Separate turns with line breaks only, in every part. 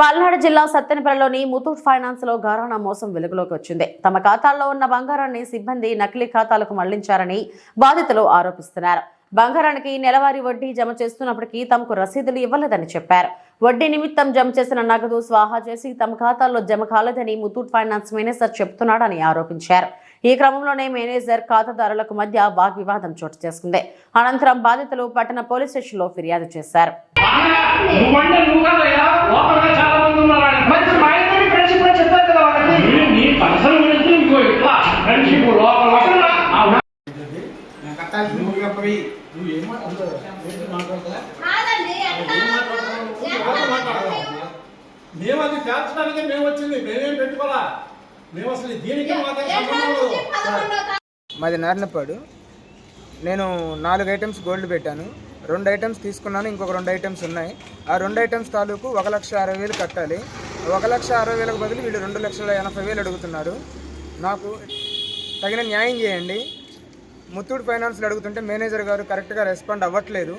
పల్నాడు జిల్లా సత్తెనపల్లిలోని ముతూట్ ఫైనాన్స్లో ఘరానా మోసం వెలుగులోకి వచ్చింది. తమ ఖాతాల్లో ఉన్న బంగారాన్ని సిబ్బంది నకిలీ ఖాతాలకు మళ్ళించారని బాధితులు ఆరోపిస్తున్నారు. బంగారానికి నెలవారీ వడ్డీ జమ చేస్తున్నప్పటికీ తమకు రసీదులు ఇవ్వలేదని చెప్పారు. వడ్డీ నిమిత్తం జమ చేసిన నగదు స్వాహా చేసి తమ ఖాతాల్లో జమ కాలేదని ముతూట్ ఫైనాన్స్ మేనేజర్ చెబుతున్నాడని ఆరోపించారు. ఈ క్రమంలోనే మేనేజర్ ఖాతాదారులకు మధ్య వాగ్వివాదం చోటు చేసుకుంది. అనంతరం బాధితులు పట్టణ పోలీస్ స్టేషన్లో ఫిర్యాదు చేశారు.
నువ్వంటే నువ్వు కదయ్యా లోపల చాలా మంది ఉన్నారు
మా ఇద్దరి ఫ్రెండ్షిప్ అని చెప్పారు కదా వాళ్ళకి
నీ పర్సనల్ గురించి ఇంకో ఇట్లా ఫ్రెండ్షిప్ లోపల
మేము అది మేము వచ్చింది మేమేం పెట్టుకోవాలా మేము అసలు దీనికి మాకే
మాది నారినపాడు. నేను నాలుగు ఐటమ్స్ గోల్డ్ పెట్టాను. రెండు ఐటమ్స్ తీసుకున్నాను ఇంకొక రెండు ఐటమ్స్ ఉన్నాయి. ఆ రెండు ఐటమ్స్ తాలూకు ఒక లక్ష అరవై వేలు కట్టాలి. ఒక లక్ష అరవై వేలకు బదులు వీళ్ళు రెండు లక్షల ఎనభై వేలు అడుగుతున్నారు. నాకు తగిన న్యాయం చేయండి. ముత్తూట్ ఫైనాన్స్లో అడుగుతుంటే మేనేజర్ గారు కరెక్ట్గా రెస్పాండ్ అవ్వట్లేదు.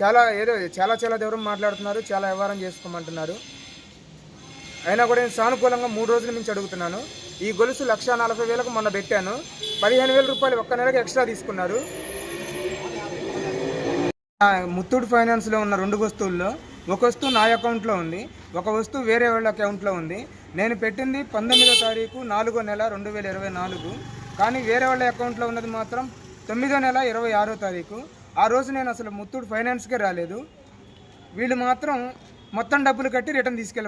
చాలా ఏదో చాలా చాలా దూరం మాట్లాడుతున్నారు చాలా వ్యవహారం చేసుకోమంటున్నారు. అయినా కూడా నేను సానుకూలంగా మూడు రోజుల నుంచి అడుగుతున్నాను. ఈ గొలుసు లక్ష నలభై వేలకు మొన్న పెట్టాను. పదిహేను వేల రూపాయలు ఒక్క నెలకి ఎక్స్ట్రా తీసుకున్నారు. ముత్తూట్ ఫైనాన్స్లో ఉన్న రెండు వస్తువుల్లో ఒక వస్తువు నా అకౌంట్లో ఉంది ఒక వస్తువు వేరే వాళ్ళ అకౌంట్లో ఉంది. నేను పెట్టింది పంతొమ్మిదో తారీఖు నాలుగో నెల రెండు వేల ఇరవై నాలుగు. కానీ వేరే వాళ్ళ అకౌంట్లో ఉన్నది మాత్రం తొమ్మిదో నెల ఇరవై ఆరో తారీఖు. ఆ రోజు నేను అసలు ముత్తూట్ ఫైనాన్స్కే రాలేదు. వీళ్ళు మాత్రం మొత్తం డబ్బులు కట్టి రిటర్న్ తీసుకెళ్ళి